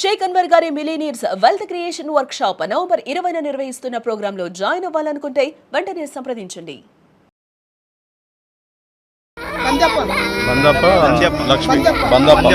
షేక్ అన్వర్ గారి millionaires wealth creation workshop November ఇరవైన నిర్వహిస్తున్న ప్రోగ్రాంలో జాయిన్ అవ్వాలనుకుంటే వెంటనే సంప్రదించండి. పంజప్ప బందప్ప లక్ష్మి. బందప్ప.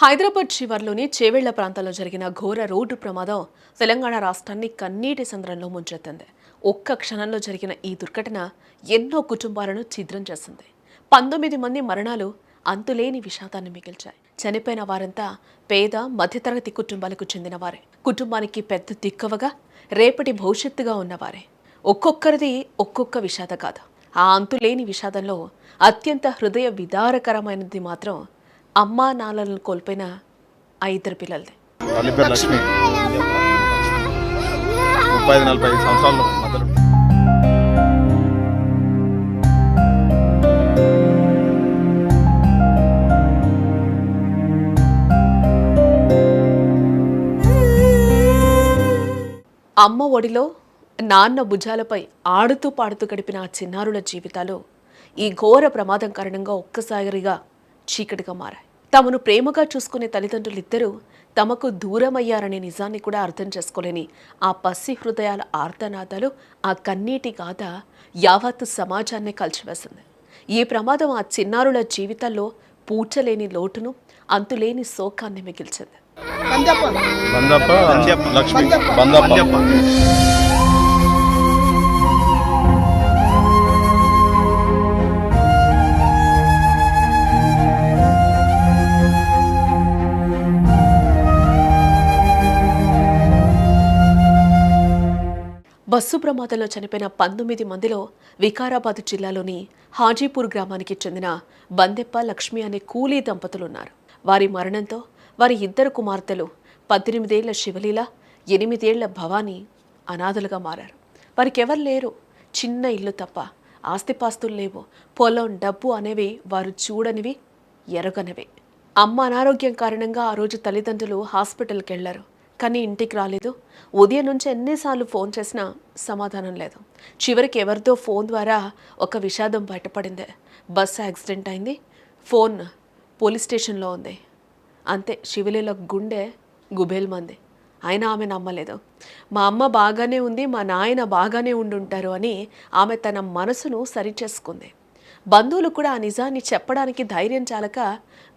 హైదరాబాద్ శివర్లోని చేవెళ్ళ ప్రాంతంలో జరిగిన ఘోర రోడ్డు ప్రమాదం తెలంగాణ రాష్ట్రాన్ని కన్నీటి సంద్రంలో ముంచెత్తింది. ఒక్క క్షణంలో జరిగిన ఈ దుర్ఘటన ఎన్నో కుటుంబాలను ఛిద్రం చేసింది. పంతొమ్మిది మంది మరణాలు అంతులేని విషాదాన్ని మిగిల్చాయి. చనిపోయిన వారంతా పేద మధ్యతరగతి కుటుంబాలకు చెందినవారే. కుటుంబానికి పెద్ద దిక్కువగా రేపటి భవిష్యత్తుగా ఉన్నవారే. ఒక్కొక్కరిది ఒక్కొక్క విషాద గాథ. ఆ అంతులేని విషాదంలో అత్యంత హృదయ విదారకరమైనది మాత్రం అమ్మా నాన్నలను కోల్పోయిన ఆ ఇద్దరు పిల్లలది. తల్లి పేరు లక్ష్మి. ముప్పై ఐదు నలభై ఐదు సంవత్సరాలు మధ్యలో అమ్మ ఒడిలో నాన్న భుజాలపై ఆడుతూ పాడుతూ గడిపిన ఆ చిన్నారుల జీవితాలు ఈ ఘోర ప్రమాదం కారణంగా ఒక్కసారిగా చీకటిగా మారాయి. తమను ప్రేమగా చూసుకునే తల్లిదండ్రులిద్దరూ తమకు దూరమయ్యారనే నిజాన్ని కూడా అర్థం చేసుకోలేని ఆ పసి హృదయాల ఆర్తనాదాలు ఆ కన్నీటి గాథ యావత్తు సమాజాన్నే కలిసివేసింది ఈ ప్రమాదం ఆ చిన్నారుల జీవితాల్లో పూడ్చలేని లోటును అంతులేని శోకాన్ని మిగిల్చింది. బస్సు ప్రమాదంలో చనిపోయిన పంతొమ్మిది మందిలో వికారాబాద్ జిల్లాలోని హాజీపూర్ గ్రామానికి చెందిన బందెప్ప లక్ష్మి అనే కూలీ దంపతులున్నారు. వారి మరణంతో వారి ఇద్దరు కుమార్తెలు పద్దెనిమిదేళ్ళ శివలీల ఎనిమిదేళ్ళ భవానీ అనాథలుగా మారారు. వారికెవరు లేరు? చిన్న ఇల్లు తప్ప ఆస్తిపాస్తులు లేవు. పొలం డబ్బు అనేవి వారు చూడనివి ఎరగనివి. అమ్మ అనారోగ్యం కారణంగా ఆ రోజు తల్లిదండ్రులు హాస్పిటల్కి వెళ్ళారు కానీ ఇంటికి రాలేదు. ఉదయం నుంచి ఎన్నిసార్లు ఫోన్ చేసినా సమాధానం లేదు. చివరికి ఎవరితో ఫోన్ ద్వారా ఒక విషాదం బయటపడింది. బస్సు యాక్సిడెంట్ అయింది. ఫోన్ పోలీస్ స్టేషన్లో ఉంది. అంతే శివలీల గుండె గుబేల్మంది. అయినా ఆమె నమ్మలేదు. మా అమ్మ బాగానే ఉంది మా నాయన బాగానే ఉండుంటారు అని ఆమె తన మనసును సరిచేసుకుంది. బంధువులు కూడా ఆ నిజాన్ని చెప్పడానికి ధైర్యం చాలక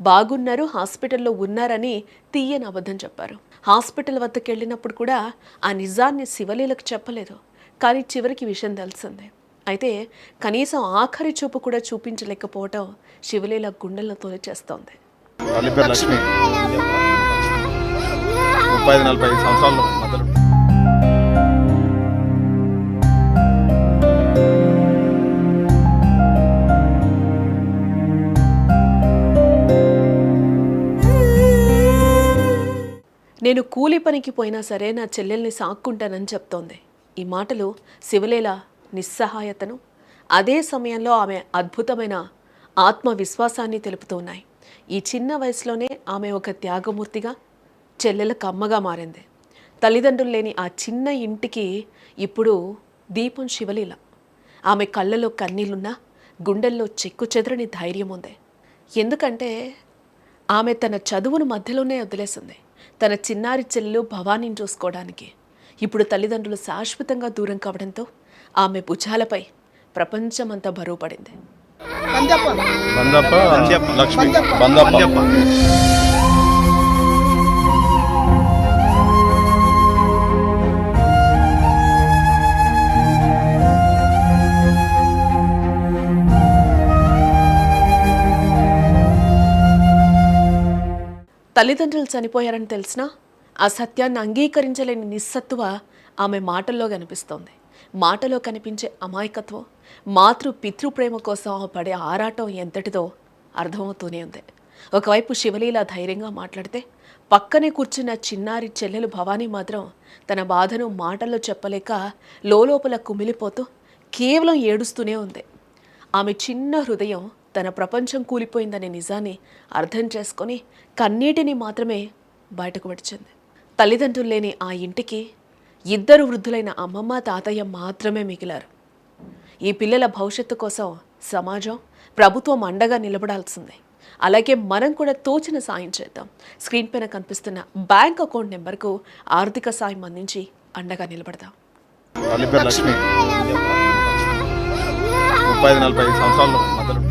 బాగున్నారు హాస్పిటల్లో ఉన్నారని తీయని అబద్ధం చెప్పారు. హాస్పిటల్ వద్దకు వెళ్ళినప్పుడు కూడా ఆ నిజాన్ని శివలీలకు చెప్పలేదు. కానీ చివరికి విషయం తెలిసిందే. అయితే కనీసం ఆఖరి చూపు కూడా చూపించలేకపోవటం శివలీల గుండెలను తొలిచేస్తోంది. ముప్పై నలభై సంవత్సరాలు నేను కూలి పనికి పోయినా సరే నా చెల్లెల్ని సాక్కుంటానని చెప్తోంది. ఈ మాటలు శివలేల నిస్సహాయతను అదే సమయంలో ఆమె అద్భుతమైన ఆత్మవిశ్వాసాన్ని తెలుపుతున్నాయి. ఈ చిన్న వయసులోనే ఆమె ఒక త్యాగమూర్తిగా చెల్లెలకు అమ్మగా మారింది. తల్లిదండ్రులు లేని ఆ చిన్న ఇంటికి ఇప్పుడు దీపం శివలీల. ఆమె కళ్ళలో కన్నీళ్ళున్నా గుండెల్లో చెక్కు చెదరని ధైర్యం ఉంది ఎందుకంటే ఆమె తన చదువును మధ్యలోనే వదిలేసింది. తన చిన్నారి చెల్లెలు భవానీని చూసుకోవడానికి. ఇప్పుడు తల్లిదండ్రులు శాశ్వతంగా దూరం కావడంతో ఆమె భుజాలపై ప్రపంచమంతా బరువు పడింది పంజప్ప బందప్ప. లక్ష్మి. బందప్ప. తల్లిదండ్రులు చనిపోయారని తెలిసినా ఆ సత్యాన్ని అంగీకరించలేని నిస్సత్తువ ఆమె మాటల్లో కనిపిస్తోంది. మాటలో కనిపించే అమాయకత్వం మాతృ పితృప్రేమ కోసం ఆమె పడే ఆరాటం ఎంతటిదో అర్థమవుతూనే ఉంది. ఒకవైపు శివలీల ధైర్యంగా మాట్లాడితే పక్కనే కూర్చున్న చిన్నారి చెల్లెలు భవానీ మాత్రం తన బాధను మాటల్లో చెప్పలేక లోపల కుమిలిపోతూ కేవలం ఏడుస్తూనే ఉంది. ఆమె చిన్న హృదయం తన ప్రపంచం కూలిపోయిందనే నిజాన్ని అర్థం చేసుకొని కన్నీటిని మాత్రమే బయటకు వచ్చింది తల్లిదండ్రులు లేని ఆ ఇంటికి ఇద్దరు వృద్ధులైన అమ్మమ్మ తాతయ్య మాత్రమే మిగిలారు. ఈ పిల్లల భవిష్యత్తు కోసం సమాజం ప్రభుత్వం అండగా నిలబడాల్సిందే. అలాగే మనం కూడా తోచిన సాయం చేద్దాం. స్క్రీన్ పైన కనిపిస్తున్న బ్యాంక్ అకౌంట్ నెంబర్కు ఆర్థిక సాయం అందించి అండగా నిలబడదాం. ముప్పై నలభై ఐదు